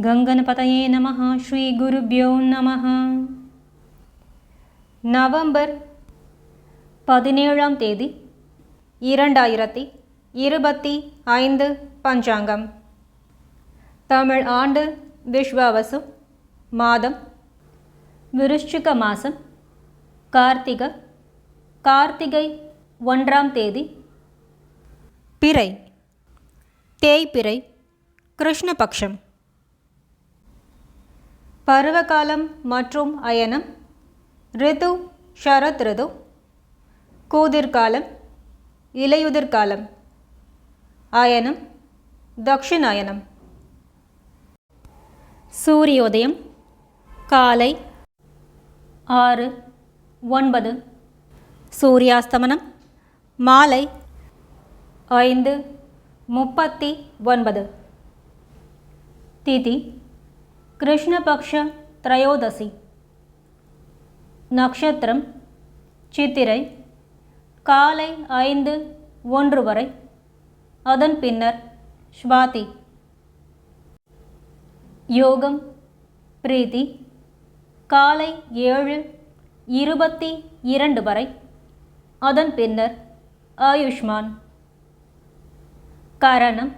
கங்கணபதயே நம ஸ்ரீ குருபியோ நம நவம்பர் பதினேழாம் தேதி இரண்டாயிரத்தி இருபத்தி ஐந்து பஞ்சாங்கம். தமிழ் ஆண்டு விஸ்வாவசு மாதம் விருஷ்சிக மாதம் கார்த்திக கார்த்திகை ஒன்றாம் தேதி. பிறை தேய்பிறை கிருஷ்ணபக்ஷம். பருவகாலம் மற்றும் அயனம். ரிது ஷரத் ரிது. கூதிர்காலம் இலையுதிர்காலம். அயனம் தக்ஷிணாயனம். சூரியோதயம் காலை ஆறு ஒன்பது. சூரியாஸ்தமனம் மாலை ஐந்து முப்பத்தி ஒன்பது. திதி கிருஷ்ணபக்ஷ திரையோதசி நக்ஷத்திரம் சித்திரை காலை ஐந்து ஒன்று வரை। அதன் பின்னர் ஸ்வாதி। யோகம் பிரீதி காலை ஏழு இருபத்தி இரண்டு வரை। அதன் பின்னர் ஆயுஷ்மான்। கரணம்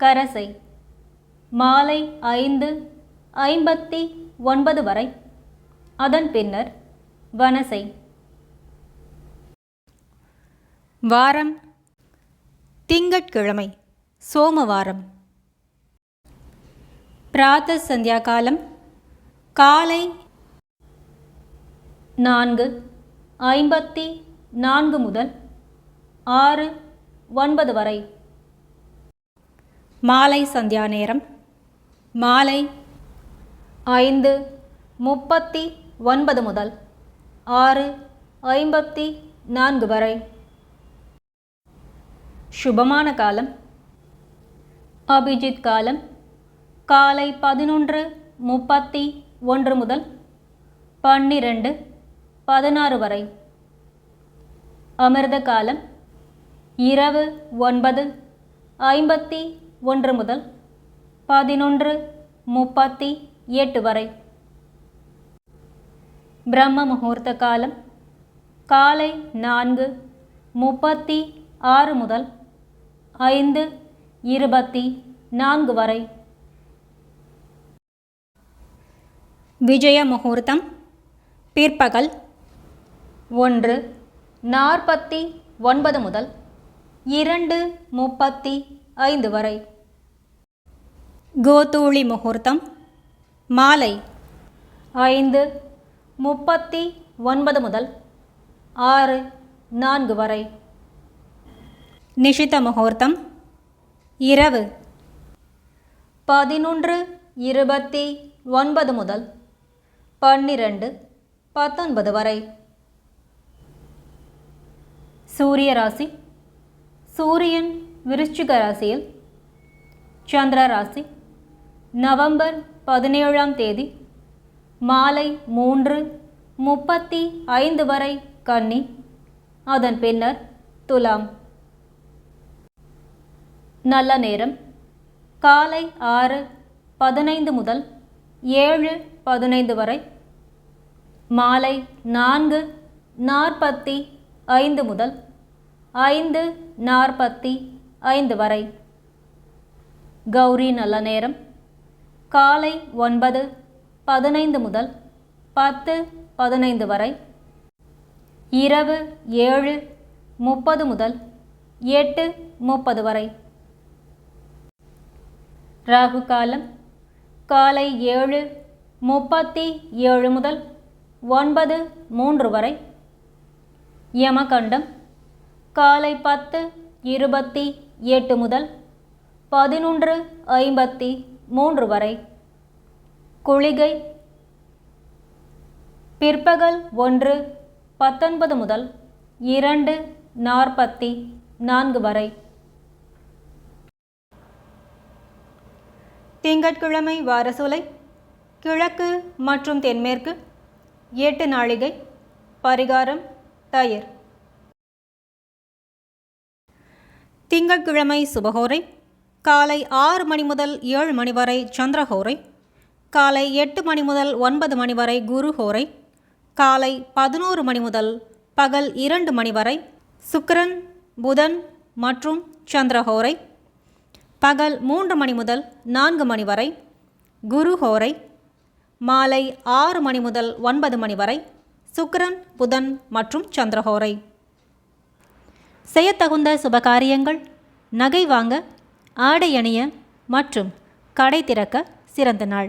கரசை மாலை ஐந்து ஐம்பத்தி ஒன்பது வரை. அதன் பின்னர் வனசை. வாரம். திங்கட்கிழமை சோமவாரம். பிராத்த சந்தியா காலம் காலை நான்கு ஐம்பத்தி நான்கு முதல் ஆறு ஒன்பது வரை. மாலை சந்தியா நேரம் மாலை ஐந்து முப்பத்தி ஒன்பது முதல் ஆறு ஐம்பத்தி நான்கு வரை. சுபமான காலம். அபிஜித் காலம். காலை பதினொன்று முப்பத்தி ஒன்று முதல் பன்னிரண்டு பதினாறு வரை. அமிர்த காலம். இரவு ஒன்பது ஐம்பத்தி ஒன்று முதல் பதினொன்று முப்பத்தி எட்டு வரை. பிரம்ம முகூர்த்த காலம் காலை நான்கு முப்பத்தி ஆறு முதல் ஐந்து இருபத்தி நான்கு வரை. விஜய முகூர்த்தம் பிற்பகல் ஒன்று நாற்பத்தி ஒன்பது முதல் இரண்டு முப்பத்தி ஐந்து வரை. கோதூளி முகூர்த்தம் மாலை. ஐந்து முப்பத்தி ஒன்பது முதல் ஆறு நான்கு வரை. நிஷித முகூர்த்தம் இரவு. பதினொன்று இருபத்தி ஒன்பது முதல் பன்னிரண்டு பத்தொன்பது வரை. சூரிய ராசி சூரியன் விருச்சிக ராசியில் சந்திர ராசி நவம்பர் பதினேழாம் தேதி மாலை மூன்று முப்பத்தி ஐந்து வரை கன்னி. அதன் பின்னர் துலாம். நல்ல நேரம். காலை ஆறு பதினைந்து முதல் ஏழு பதினைந்து வரை. மாலை நான்கு நாற்பத்தி ஐந்து முதல் ஐந்து நாற்பத்தி ஐந்து வரை. கௌரி நல்ல நேரம். காலை ஒன்பது பதினைந்து முதல் பத்து பதினைந்து வரை. இரவு ஏழு முப்பது முதல் எட்டு முப்பது வரை. ராகு காலம் காலை ஏழு முப்பத்தி ஏழு முதல் ஒன்பது மூன்று வரை. யமகண்டம் காலை பத்து இருபத்தி எட்டு முதல் பதினொன்று ஐம்பத்தி மூன்று வரை. குளிகை. பிற்பகல் ஒன்று பத்தொன்பது முதல் இரண்டு நாற்பத்தி நான்கு வரை. திங்கட்கிழமை வாரசூலை கிழக்கு மற்றும் தென்மேற்கு எட்டு நாளிகை பரிகாரம் தயிர். திங்கட்கிழமை சுபகோரை காலை ஆறு மணி முதல் ஏழு மணி வரை சந்திரஹோரை காலை எட்டு மணி முதல் ஒன்பது மணி வரை குருஹோரை காலை பதினோரு மணி முதல் பகல் இரண்டு மணி வரை சுக்கரன் புதன் மற்றும் சந்திரஹோரை பகல் மூன்று மணி முதல் நான்கு மணி வரை குருஹோரை மாலை ஆறு மணி முதல் ஒன்பது மணி வரை சுக்கரன் புதன் மற்றும் சந்திரஹோரை. செய்யத்தகுந்த சுபகாரியங்கள் நகை வாங்க ஆடை அணிய மற்றும் கடை திறக்க சிறந்த நாள்.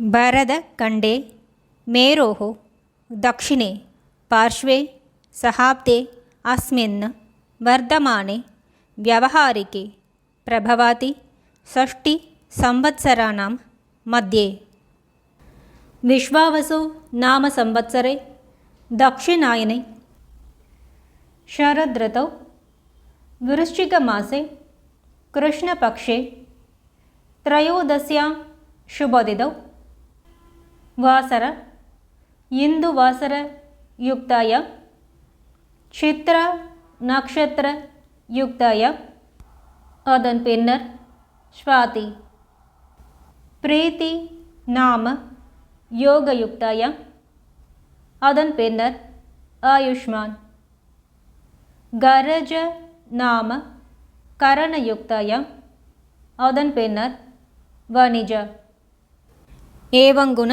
ಬರದ ಕಂಡೆ ಮೇರೋಃ दक्षिणे पार्श्वे सहाब्दे अस्मिन् वर्धमाने व्यवहारिके प्रभवाति षष्टिसंवत्सराणां मध्ये विश्वावसो नाम संवत्सरे दक्षिणायने शरदृतौ वृश्चिकमासे कृष्णपक्षे त्रयोदश्यां शुभदिदौ வாசர இந்து வாசர யுக்தாய சித்திர நக்ஷத்திர யுக்தாய. அதன் பின்னர் ஸ்வாதி பிரீத்தி நாம யோக யுக்தாய. அதன் பின்னர் ஆயுஷ்மான். கரஜ நாம கரணயுக்தாய அதன் பின்னர் வணிஜ. ஏவங்குண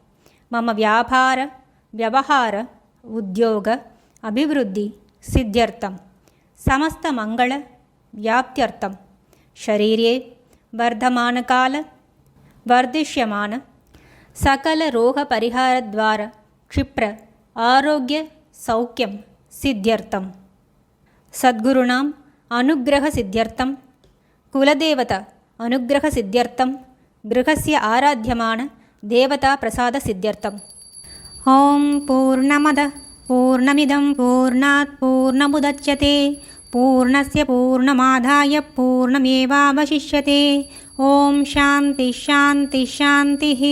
मम व्यापार व्यवहार उद्योग अभिवृद्धि सिद्ध्यर्थं समस्तमङ्गलव्याप्त्यर्थं शरीरे वर्धमानकाल वर्धिष्यमान सकलरोगपरिहारद्वारा क्षिप्र आरोग्यसौख्यं सिद्ध्यर्थं सद्गुरूणाम् अनुग्रहसिद्ध्यर्थं कुलदेवता अनुग्रहसिद्ध्यर्थं गृहस्य आराध्यमान देवताप्रसादसिद्ध्यर्थम् ॐ पूर्णमदः पूर्णमिदं पूर्णात् पूर्णमुदच्यते पूर्णस्य पूर्णमादाय पूर्णमेवावशिष्यते ॐ शान्तिः शान्तिः शान्तिः